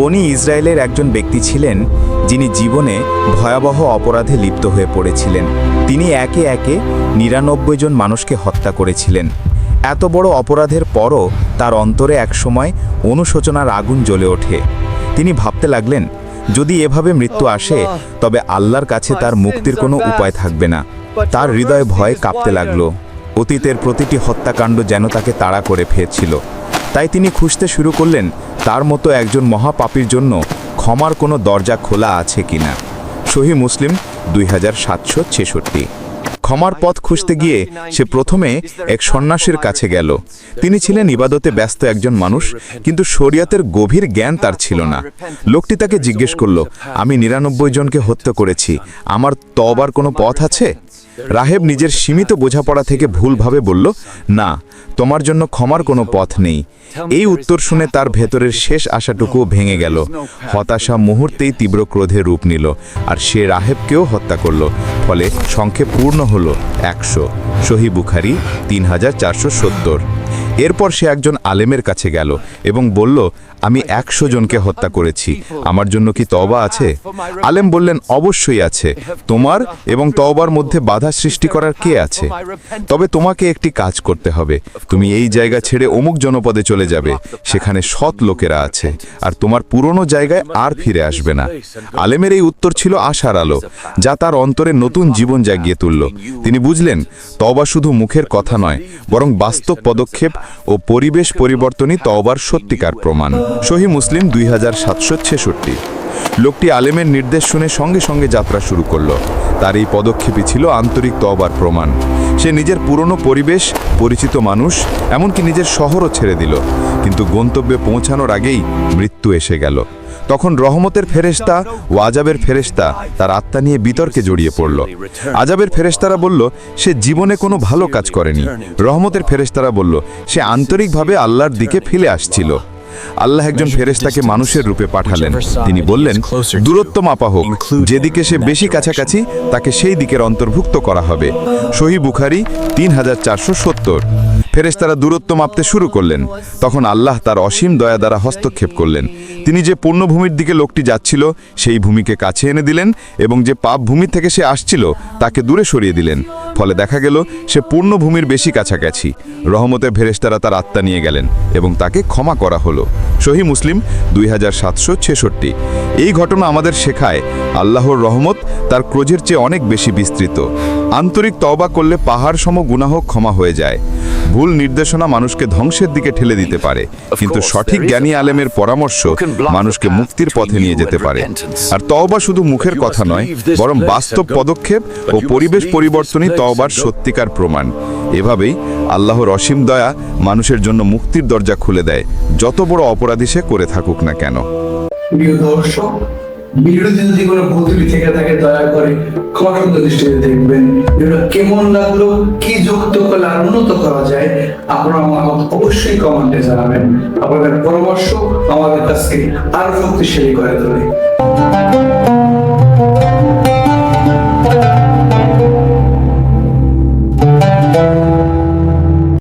বনি ইসরায়েলের একজন ব্যক্তি ছিলেন, যিনি জীবনে ভয়াবহ অপরাধে লিপ্ত হয়ে পড়েছিলেন। তিনি একে একে নিরানব্বই জন মানুষকে হত্যা করেছিলেন। এত বড় অপরাধের পরও তার অন্তরে একসময় অনুশোচনার আগুন জ্বলে ওঠে। তিনি ভাবতে লাগলেন, যদি এভাবে মৃত্যু আসে, তবে আল্লাহর কাছে তার মুক্তির কোনো উপায় থাকবে না। তার হৃদয়ে ভয় কাঁপতে লাগল। অতীতের প্রতিটি হত্যাকাণ্ড যেন তাকে তাড়া করে ফেলছিল তাই তিনি খুঁজতে শুরু করলেন তার মতো একজন মহাপাপীর জন্য ক্ষমার কোনো দরজা খোলা আছে কিনা সহি মুসলিম দুই হাজার সাতশো ছেষট্টি। ক্ষমার পথ খুঁজতে গিয়ে সে প্রথমে এক সন্ন্যাসীর কাছে গেল। তিনি ছিলেন ইবাদতে ব্যস্ত একজন মানুষ, কিন্তু শরিয়াতের গভীর জ্ঞান তার ছিল না। লোকটি তাকে জিজ্ঞেস করল, আমি নিরানব্বই জনকে হত্যা করেছি। আমার তবার কোনো পথ আছে? রাহেব নিজের সীমিত বোঝাপড়া থেকে ভুলভাবে বলল, না, তোমার জন্য ক্ষমার কোনো পথ নেই। এই উত্তর শুনে তার ভেতরের শেষ আশাটুকুও ভেঙে গেল। হতাশা মুহূর্তেই তীব্র ক্রোধে রূপ নিল, আর সে রাহেবকেও হত্যা করল। ফলে সংক্ষেপ পূর্ণ হল একশো। সহি বুখারি তিন হাজার চারশো সত্তর। এরপর সে একজন আলেমের কাছে গেল এবং বলল, আমি একশো জনকে হত্যা করেছি। আমার জন্য কি তবা আছে? আলেম বললেন, অবশ্যই আছে। তোমার এবং তওবার মধ্যে বাধা সৃষ্টি করার কে আছে? তবে তোমাকে একটি কাজ করতে হবে। তুমি এই জায়গা ছেড়ে অমুক জনপদে চলে যাবে। সেখানে সৎ লোকেরা আছে। আর তোমার পুরনো জায়গায় আর ফিরে আসবে না। আলেমের এই উত্তর ছিল আশার আলো, যা তার অন্তরে নতুন জীবন জাগিয়ে তুলল। তিনি বুঝলেন তবা শুধু মুখের কথা নয়, বরং বাস্তব পদক্ষেপ ও পরিবেশ পরিবর্তনই তওবার সত্যিকার প্রমাণ। সহি মুসলিম দুই হাজার সাতশো ছেষট্টি। লোকটি আলেমের নির্দেশ শুনে সঙ্গে সঙ্গে যাত্রা শুরু করল। তার এই পদক্ষেপই ছিল আন্তরিক তবার প্রমাণ। সে নিজের পুরনো পরিবেশ, পরিচিত মানুষ, এমনকি নিজের শহরও ছেড়ে দিল। কিন্তু গন্তব্যে পৌঁছানোর আগেই মৃত্যু এসে গেল। তখন রহমতের ফেরেশতা ও আজাবের ফেরেশতা তার আত্মা নিয়ে বিতর্কে জড়িয়ে পড়ল। আজাবের ফেরেশতারা বলল, সে জীবনে কোনো ভালো কাজ করেনি। রহমতের ফেরেশতারা বলল, সে আন্তরিকভাবে আল্লাহর দিকে ফিরে আসছিল। আল্লাহ একজন ফেরেশতাকে মানুষের রূপে পাঠালেন। তিনি বললেন দূরত্ব মাপা হোক যেদিকে সে বেশি কাছাকাছি তাকে সেই দিকের অন্তর্ভুক্ত করা হবে। সহি বুখারি তিন হাজার চারশো সত্তর। ফেরেশতারা দূরত্ব মাপতে শুরু করলেন। তখন আল্লাহ তার অসীম দয়া দ্বারা হস্তক্ষেপ করলেন। তিনি যে পূর্ণভূমির দিকে লোকটি যাচ্ছিল সেই ভূমিকে কাছে এনে দিলেন এবং যে পাপ ভূমি থেকে সে আসছিল তাকে দূরে সরিয়ে দিলেন। ফলে দেখা গেল, সে পূর্ণভূমির বেশি কাছাকাছি। রহমতে ভেরেস্তারা তার আত্মা নিয়ে গেলেন এবং তাকে ক্ষমা করা হলো। সহি মুসলিম দুই হাজার সাতশো ছেষট্টি। এই ঘটনা আমাদের শেখায়, আল্লাহর রহমত তার ক্রোজের চেয়ে অনেক বেশি বিস্তৃত। আন্তরিক তওবা করলে পাহাড় সম গুনাহ ক্ষমা হয়ে যায়। ভুল নির্দেশনা মানুষকে ধ্বংসের দিকে ঠেলে দিতে পারে। কিন্তু সঠিক জ্ঞানী আলেমের পরামর্শ মানুষকে মুক্তির পথে নিয়ে যেতে পারে। আর তওবা শুধু মুখের কথা নয় বরং বাস্তব পদক্ষেপ ও পরিবেশ পরিবর্তনই তওবার সত্যিকার প্রমাণ। এভাবেই আল্লাহর অসীম দয়া মানুষের জন্য মুক্তির দরজা খুলে দেয়। যত বড় অপরাধী সে করে থাকুক না কেন। প্রিয় দর্শক ভিডিওতে যদি কোনো ভুল থেকে থাকে, দয়া করে কঠোর দৃষ্টিতে দেখবেন। ভিডিওটা কেমন লাগল, কি যুক্ত করলে উন্নত করা যায়, আপনারা আমাকে অবশ্যই কমেন্টে জানাবেন। আপনাদের পরামর্শ আমাদের কাছে আরও শক্তিশালী করে তোলে।